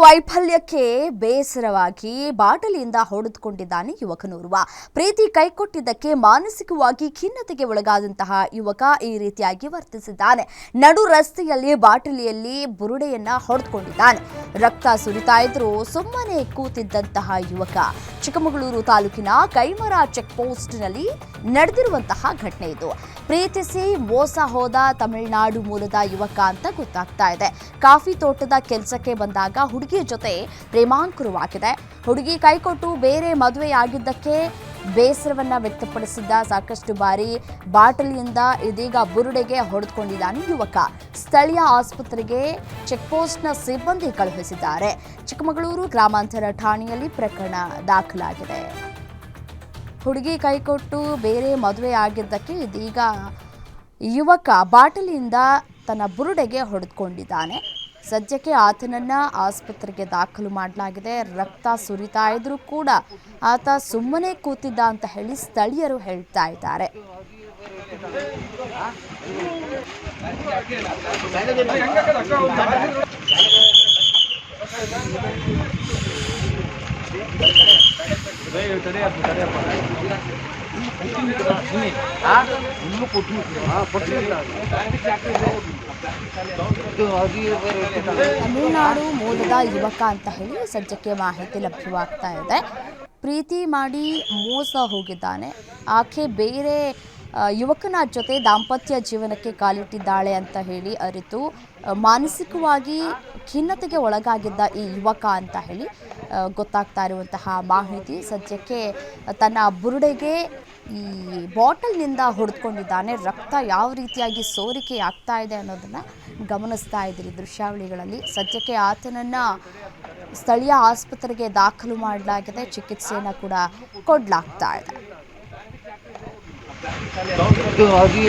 ವೈಫಲ್ಯಕ್ಕೆ ಬೇಸರವಾಗಿ ಬಾಟಲಿಯಿಂದ ಹೊಡೆದುಕೊಂಡಿದ್ದಾನೆ ಯುವಕನೋರ್ವ ಪ್ರೀತಿ ಕೈಕೊಟ್ಟಿದ್ದಕ್ಕೆ ಮಾನಸಿಕವಾಗಿ ಖಿನ್ನತೆಗೆ ಒಳಗಾದಂತಹ ಯುವಕ ಈ ರೀತಿಯಾಗಿ ವರ್ತಿಸಿದ್ದಾನೆ. ನಡು ರಸ್ತೆಯಲ್ಲಿ ಬಾಟಲಿಯಲ್ಲಿ ಬುರುಡೆಯನ್ನ ಹೊಡೆದುಕೊಂಡಿದ್ದಾನೆ. ರಕ್ತ ಸುರಿತಾ ಇದ್ರೂ ಸುಮ್ಮನೆ ಕೂತಿದ್ದಂತಹ ಯುವಕ. ಚಿಕ್ಕಮಗಳೂರು ತಾಲೂಕಿನ ಕೈಮರ ಚೆಕ್ ಪೋಸ್ಟ್ನಲ್ಲಿ ನಡೆದಿರುವಂತಹ ಘಟನೆ ಇದು. ಪ್ರೀತಿಸಿ ಮೋಸ ಹೋದ ತಮಿಳುನಾಡು ಮೂಲದ ಯುವಕ ಅಂತ ಗೊತ್ತಾಗ್ತಾ ಇದೆ. ಕಾಫಿ ತೋಟದ ಕೆಲಸಕ್ಕೆ ಬಂದಾಗ ಹುಡುಗಿ ಜೊತೆ ಪ್ರೇಮಾಂಕುರವಾಗಿದೆ. ಹುಡುಗಿ ಕೈಕೊಟ್ಟು ಬೇರೆ ಮದುವೆಯಾಗಿದ್ದಕ್ಕೆ ಬೇಸರವನ್ನ ವ್ಯಕ್ತಪಡಿಸಿದ್ದ ಸಾಕಷ್ಟು ಬಾರಿ ಬಾಟಲಿಯಿಂದ ಇದೀಗ ಬುರುಡೆಗೆ ಹೊಡೆದುಕೊಂಡಿದ್ದಾನೆ ಯುವಕ. ಸ್ಥಳೀಯ ಆಸ್ಪತ್ರೆಗೆ ಚೆಕ್ಪೋಸ್ಟ್ನ ಸಿಬ್ಬಂದಿ ಕಳುಹಿಸಿದ್ದಾರೆ. ಚಿಕ್ಕಮಗಳೂರು ಗ್ರಾಮಾಂತರ ಠಾಣೆಯಲ್ಲಿ ಪ್ರಕರಣ ದಾಖಲಾಗಿದೆ. ಹುಡುಗಿ ಕೈಕೊಟ್ಟು ಬೇರೆ ಮದುವೆ ಆಗಿದ್ದಕ್ಕೆ ಇದೀಗ ಯುವಕ ಬಾಟಲಿಯಿಂದ ತನ್ನ ಬುರುಡೆಗೆ ಹೊಡೆದುಕೊಂಡಿದ್ದಾನೆ. ಸದ್ಯಕ್ಕೆ ಆತನನ್ನ ಆಸ್ಪತ್ರೆಗೆ ದಾಖಲು ಮಾಡಲಾಗಿದೆ. ರಕ್ತ ಸುರಿತಾ ಇದ್ರೂ ಕೂಡ ಆತ ಸುಮ್ಮನೆ ಕೂತಿದ್ದ ಅಂತ ಹೇಳಿ ಸ್ಥಳೀಯರು ಹೇಳ್ತಾ ಇದ್ದಾರೆ. ತಮಿಳುನಾಡು ಮೂಲದ ಯುವಕ ಅಂತ ಹೇಳಿ ಸದ್ಯಕ್ಕೆ ಮಾಹಿತಿ ಲಭ್ಯವಾಗ್ತಾ ಇದೆ. ಪ್ರೀತಿ ಮಾಡಿ ಮೋಸ ಹೋಗಿದ್ದಾನೆ. ಆಕೆ ಬೇರೆ ಯುವಕನ ಜೊತೆ ದಾಂಪತ್ಯ ಜೀವನಕ್ಕೆ ಕಾಲಿಟ್ಟಿದ್ದಾಳೆ ಅಂತ ಹೇಳಿ ಅರಿತು ಮಾನಸಿಕವಾಗಿ ಖಿನ್ನತೆಗೆ ಒಳಗಾಗಿದ್ದ ಈ ಯುವಕ ಅಂತ ಹೇಳಿ ಗೊತ್ತಾಗ್ತಾ ಇರುವಂತಹ ಮಾಹಿತಿ. ಸದ್ಯಕ್ಕೆ ತನ್ನ ಬುರುಡೆಗೆ ಈ ಬಾಟಲ್ನಿಂದ ಹೊಡೆದುಕೊಂಡಿದ್ದಾನೆ. ರಕ್ತ ಯಾವ ರೀತಿಯಾಗಿ ಸೋರಿಕೆ ಆಗ್ತಾ ಇದೆ ಅನ್ನೋದನ್ನು ಗಮನಿಸ್ತಾ ಇದ್ದೀರಿ ದೃಶ್ಯಾವಳಿಗಳಲ್ಲಿ. ಸದ್ಯಕ್ಕೆ ಆತನನ್ನು ಸ್ಥಳೀಯ ಆಸ್ಪತ್ರೆಗೆ ದಾಖಲು ಮಾಡಲಾಗಿದೆ. ಚಿಕಿತ್ಸೆಯನ್ನು ಕೂಡ ಕೊಡಲಾಗ್ತಾ ಇದೆ. అది